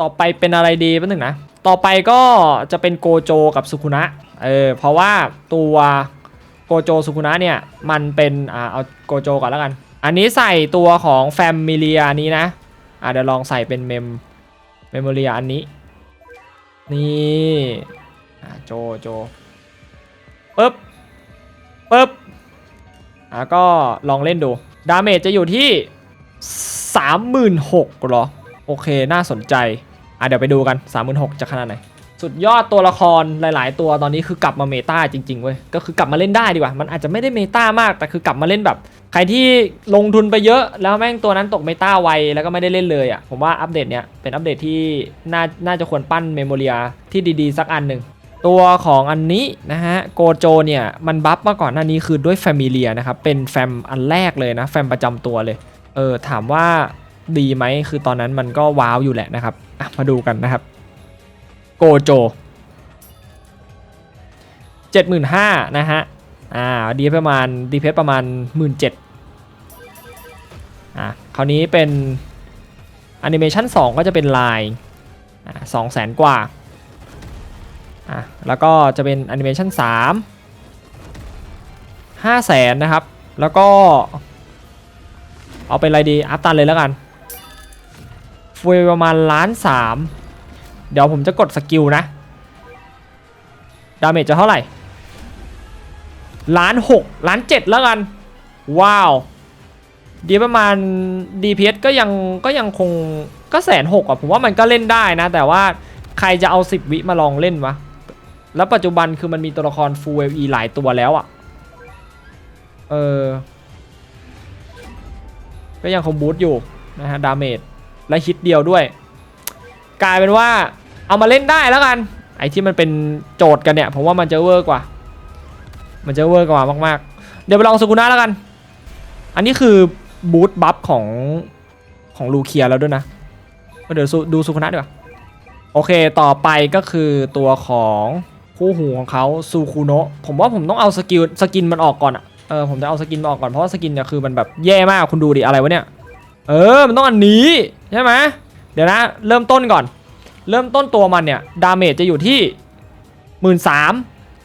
ต่อไปเป็นอะไรดีแป๊บนึงนะ ต่อไปก็จะเป็นโกโจกับสุคุนะ เออ เพราะว่าตัวโกโจสุคุนะเนี่ย มันเป็น อ่า เอาโกโจก่อนแล้วกัน อันนี้ใส่ตัวของแฟมิเลียนี้นะ อ่าเดี๋ยวลองใส่เป็นเมม เมมโมเรียอันนี้ นี่ อ่าโจโจปึ๊บปึ๊บ อ่าก็ลองเล่นดู ดาเมจจะอยู่ที่ 36,000หรอ โอเค น่าสนใจ อะเดี๋ยวไปดูกัน 36,000จะขนาดไหน สุดยอดตัวละครหลาย ๆ ตัวตอนนี้คือกลับมาเมตาจริง ๆ เว้ย ก็คือกลับมาเล่นได้ดีกว่า มันอาจจะไม่ได้เมตามาก แต่คือกลับมาเล่นแบบ ใครที่ลงทุนไปเยอะ แล้วแม่งตัวนั้นตกเมตาไว แล้วก็ไม่ได้เล่นเลยอะ ผมว่าอัปเดตเนี้ยเป็นอัปเดตที่น่าน่าจะควรปั้นเมมโมเรียที่ดีๆ สักอันหนึ่งตัวของอันนี้นะฮะโกโจเนี่ยมันบัฟมาก่อนหน้านี้คือด้วยแฟมิเลียนะครับเป็นแฟมอันแรกเลยนะแฟมประจำตัวเลยเออถามว่าดีไหมคือตอนนั้นมันก็ว้าวอยู่แหละนะครับ มาดูกันนะครับ โกโจ75,000นะฮะ อ่า ดีประมาณ ดีเพประมาณ17,000อะคราวนี้เป็นแอนิเมชัน2ก็จะเป็นลายอ่าสองแสนกว่าอะแล้วก็จะเป็นแอนิเมชัน3 5แสนนะครับ แล้วก็เอาเป็นอะไรดี อัพตันเลยแล้วกัน ฟุยประมาณล้านสามเดี๋ยวผมจะกดสกิลนะ ดาเมจจะเท่าไหร่ ล้านหกล้านเจ็ดแล้วกัน ว้าว ดีประมาณ DPS ก็ยังก็ยังคงก็แสนหกอะ ผมว่ามันก็เล่นได้นะ แต่ว่าใครจะเอา 10 วิมาลองเล่นวะ แล้วปัจจุบันคือมันมีตัวละคร Full LE หลายตัวแล้วอะ เออ ก็ยังคงบูทอยู่นะฮะ ดาเมจ และฮิตเดียวด้วย กลายเป็นว่าเอามาเล่นได้แล้วกัน ไอ้ที่มันเป็นโจทย์กันเนี่ยผมว่ามันจะเวอร์กว่า มันจะเวอร์กว่ามากๆ เดี๋ยวไปลองสกุน่าแล้วกัน อันนี้คือบูทบัฟของของลูเคียแล้วด้วยนะเดี๋ยวดูสุกุน่าดีกว่าโอเคต่อไปก็คือตัวของคู่หูของเขาซูคุโนะผมว่าผมต้องเอาสกิลสกินมันออกก่อนอะเออผมจะเอาสกินมันออกก่อนเพราะว่าสกินเนี่ยคือมันแบบแย่มากคุณดูดิอะไรวะเนี่ย เออ มันต้องอันนี้ใช่ไหมเดี๋ยวนะ เริ่มต้นก่อน เริ่มต้นตัวมันเนี่ย ดาเมจจะอยู่ที่หมื่นสาม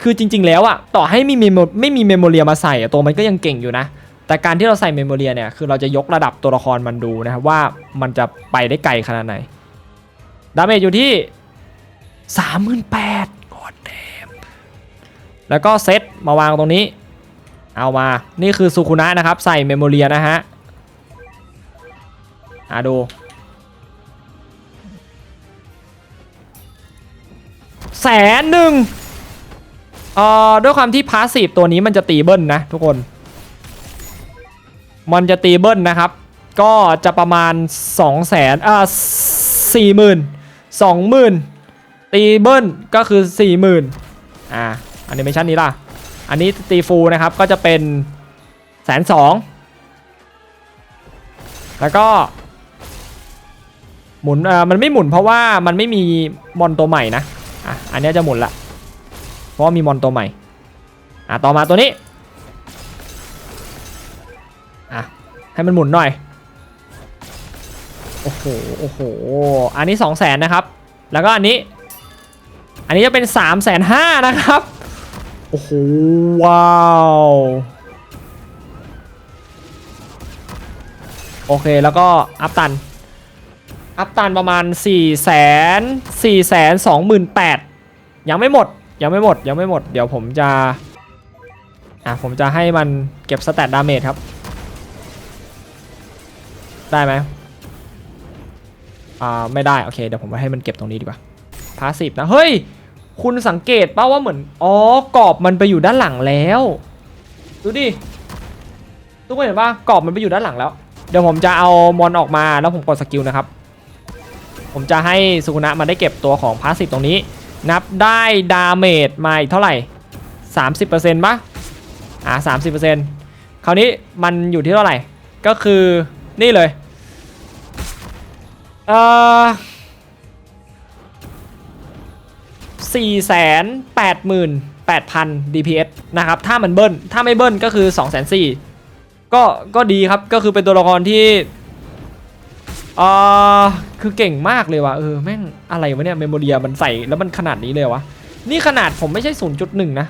คือจริง ๆ แล้วอะต่อให้มีเมโมไม่มีเมมโมเรียมาใส่อะตัวมันก็ยังเก่งอยู่นะ แต่การที่เราใส่เมมโมเรียเนี่ย คือเราจะยกระดับตัวละครมันดูนะครับว่ามันจะไปได้ไกลขนาดไหน ดาเมจอยู่ที่สามหมื่นแปดโคตรเดมแล้วก็เซตมาวางตรงนี้ เอามา นี่คือสุคุนะนะครับ ใส่เมมโมเรียนะฮะ อะดูแสนหนึ่งเอ่อด้วยความที่พาสซีฟตัวนี้มันจะตีเบิ้ลนะทุกคน มันจะตีเบิ้ลนะครับ ก็จะประมาณ2 0 0แสนอ่าสี่หมื่นสองหมื่นตีเบิ้ลก็คือ4 0,000อ่าแอนิเมชันนี้ล่ะ อันนี้ตีฟูลนะครับก็จะเป็นแสนสองแล้วก็ หมุนเอ่อมันไม่หมุนเพราะว่ามันไม่มีมอนตัวใหม่นะอะอันนี้จะหมุนละ เพราะมีมอนตัวใหม่อะต่อมาตัวนี้อะให้มันหมุนหน่อยโอ้โหโอ้โหอันนี้2 0 0แสนนะครับ แล้วก็อันนี้ อันนี้จะเป็น3ามแสนห้านะครับโอ้โหว้าวโอเคแล้วก็อัพตัน อัพตันประมาณ4 4 2 8 0 0ยังไม่หมด ยังไม่หมด ยังไม่หมด เดี๋ยวผมจะ อะ ผมจะให้มันเก็บสแตทดาเมจครับ ได้ไหมอ่า ไม่ได้ โอเค เดี๋ยวผมให้มันเก็บตรงนี้ดีกว่าพาสซีฟนะ เฮ้ย คุณสังเกตป่าว่าเหมือน อ๋อ กรอบมันไปอยู่ด้านหลังแล้ว ดูดิ ทุกคนเห็นป่ะกรอบมันไปอยู่ด้านหลังแล้ว เดี๋ยวผมจะเอามอนออกมาแล้วผมกดสกิลนะครับ ผมจะให้สุกุนะมาได้เก็บตัวของพาสซีฟตรงนี้ นับได้ดาเมจมาอีกเท่าไหร่ 30%ปะอ่า30%คราวนี้มันอยู่ที่เท่าไหร่ ก็คือนี่เลยเอ่อสี่แสนแปดหมื่นแปดพัน DPS นะครับ ถ้ามันเบิ้ล ถ้าไม่เบิ้ลก็คือ2องแสนสี่ก็ ก็ดีครับ ก็คือเป็นตัวละครที่ อ่อคือเก่งมากเลยว่ะเออแม่งอะไรวะเนี่ยเมมโมเรียมันใส่แล้วมันขนาดนี้เลยวะนี่ขนาดผมไม่ใช่ 0.1 นะ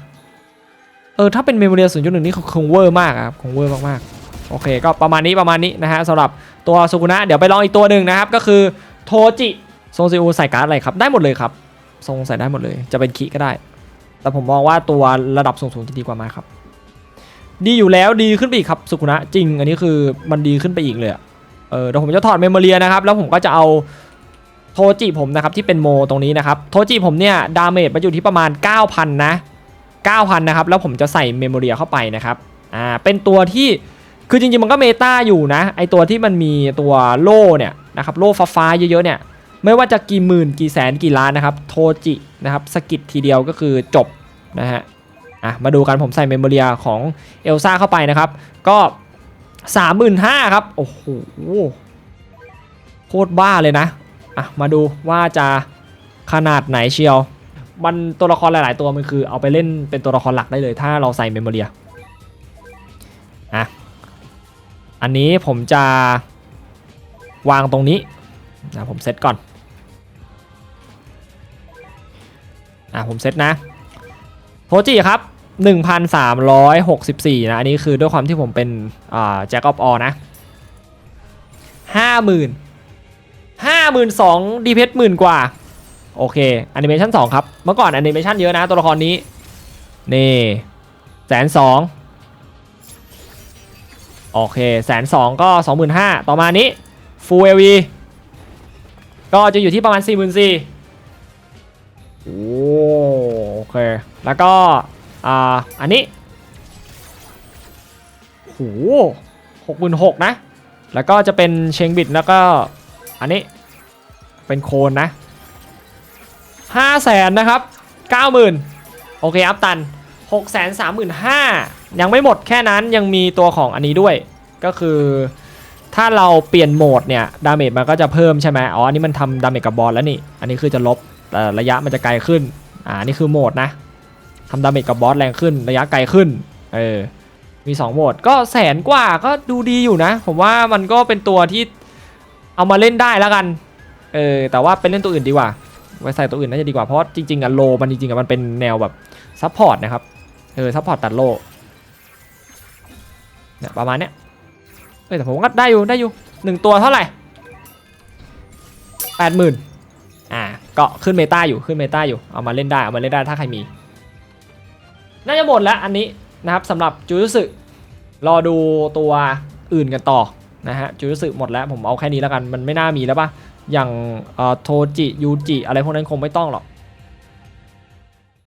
เออถ้าเป็นเมมโมเรีย 0.1 นี่คงเวอร์มากครับคงเวอร์มากๆ โอเค ก็ประมาณนี้ประมาณนี้นะฮะสำหรับตัวสุกุนะเดี๋ยวไปลองอีกตัวหนึ่งนะครับ ก็คือโทจิทรงซีอูใส่การ์ดอะไรครับ ได้หมดเลยครับ ทรงใส่ได้หมดเลย จะเป็นคิก็ได้ แต่ผมมองว่าตัวระดับสูงๆจะดีกว่ามาครับ ดีอยู่แล้วดีขึ้นไปอีกครับสุกุนะจริง อันนี้คือมันดีขึ้นไปอีกเลยอะ เออเดี๋ยวผมจะถอดเมมโมเรียนะครับแล้วผมก็จะเอาโทจิผมนะครับที่เป็นโมตรงนี้นะครับโทจิผมเนี่ยดาเมจมันอยู่ที่ประมาณ 9,000 นะ 9,000 นะครับแล้วผมจะใส่เมมโมเรียเข้าไปนะครับอ่าเป็นตัวที่คือจริงๆมันก็เมตาอยู่นะไอตัวที่มันมีตัวโล่เนี่ยนะครับโล่ฟ้าเยอะๆเนี่ยไม่ว่าจะกี่หมื่นกี่แสนกี่ล้านนะครับโทจินะครับสกิดทีเดียวก็คือจบนะฮะอะมาดูกันผมใส่เมมโมเรียของเอลซ่าเข้าไปนะครับก็ 35,000ครับ โอ้โหโคตรบ้าเลยนะ อะ มาดูว่าจะขนาดไหนเชียว มันตัวละครหลาย ๆ ตัวมันคือเอาไปเล่นเป็นตัวละครหลักได้เลย ถ้าเราใส่เมมโมเรียอะ อันนี้ผมจะวางตรงนี้นะผมเซตก่อน อะ ผมเซตนะโทจิครับ 1,364 นะ อันนี้คือด้วยความที่ผมเป็นแจ็คออฟออนะ50,000 52,000ดีเพชหมื่นกว่า โอเคแอนิเมชัน2ครับ เมื่อก่อนแอนิเมชันเยอะนะตัวละครนี้ นี่แสนสองโอเคแสนสองก็สองหมื่นห้าต่อมานี้ Full LV ก็จะอยู่ที่ประมาณ 4 4 0 0 0โอ้โอเค แล้วก็ อ่าอันนี้โหหกหมื่นหกนะ แล้วก็จะเป็นเชงบิดแล้วก็อันนี้เป็นโคนนะห้าแสนนะครับเก้าหมื่นโอเคอัพตันหกแสนสามหมื่นห้ายังไม่หมดแค่นั้นยังมีตัวของอันนี้ด้วยก็คือถ้าเราเปลี่ยนโหมดเนี่ยดาเมจมันก็จะเพิ่มใช่ไหมอ๋ออันนี้มันทำดาเมจกับบอลแล้วนี่ อันนี้คือจะลบแต่ระยะมันจะไกลขึ้น อ่านี่คือโหมดนะ ทำดาเมจกับบอสแรงขึ้นระยะไกลขึ้น เออ มี 2 โหมด ก็แสนกว่าก็ดูดีอยู่นะ ผมว่ามันก็เป็นตัวที่เอามาเล่นได้แล้วกัน เออ แต่ว่าเป็นเล่นตัวอื่นดีกว่า ไว้ใส่ตัวอื่นน่าจะดีกว่า เพราะจริงๆอะโลมันจริงๆอะมันเป็นแนวแบบซัพพอร์ตนะครับ เออซัพพอร์ตตัดโลเนี่ยประมาณเนี้ยเอ้ยแต่ผมก็ได้อยู่ได้อยู่หนึ่งตัวเท่าไหร่แปดหมื่นอ่าก็ขึ้นเมตาอยู่ขึ้นเมตาอยู่เอามาเล่นได้เอามาเล่นได้ถ้าใครมี น่าจะหมดแล้วอันนี้นะครับสำหรับจูรุสึรอดูตัวอื่นกันต่อนะฮะจูรุสึหมดแล้วผมเอาแค่นี้แล้วกันมันไม่น่ามีแล้วปะอย่างโทจิยูจิอะไรพวกนั้นคงไม่ต้องหรอก